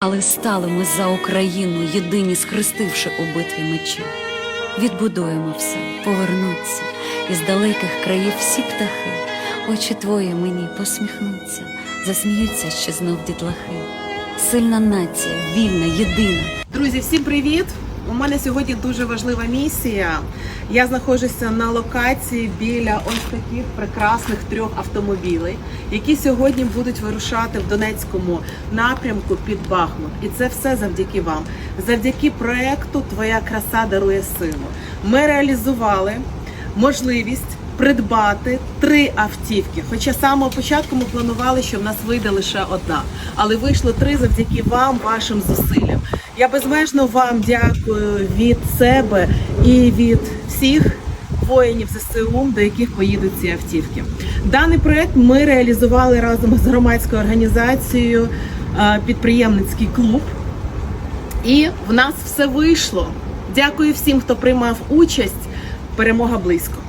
Але стали ми за Україну, єдині схрестивши у битві мечі. Відбудуємо все, повернуться, із далеких країв всі птахи. Очі твої мені посміхнуться, засміються ще знов дітлахи. Сильна нація, вільна, єдина. Друзі, всім привіт! У мене сьогодні дуже важлива місія. Я знаходжуся на локації біля ось таких прекрасних трьох автомобілей, які сьогодні будуть вирушати в Донецькому напрямку під Бахмут. І це все завдяки вам. Завдяки проекту Твоя краса дарує силу. Ми реалізували можливість придбати три автівки. Хоча з самого початку ми планували, що в нас вийде лише одна, але вийшло три завдяки вам, вашим зусиллям. Я безмежно вам дякую від себе і від всіх воїнів ЗСУ, до яких поїдуть ці автівки. Даний проект ми реалізували разом з громадською організацією е, підприємницький клуб. І в нас все вийшло. Дякую всім, хто приймав участь. Перемога близько.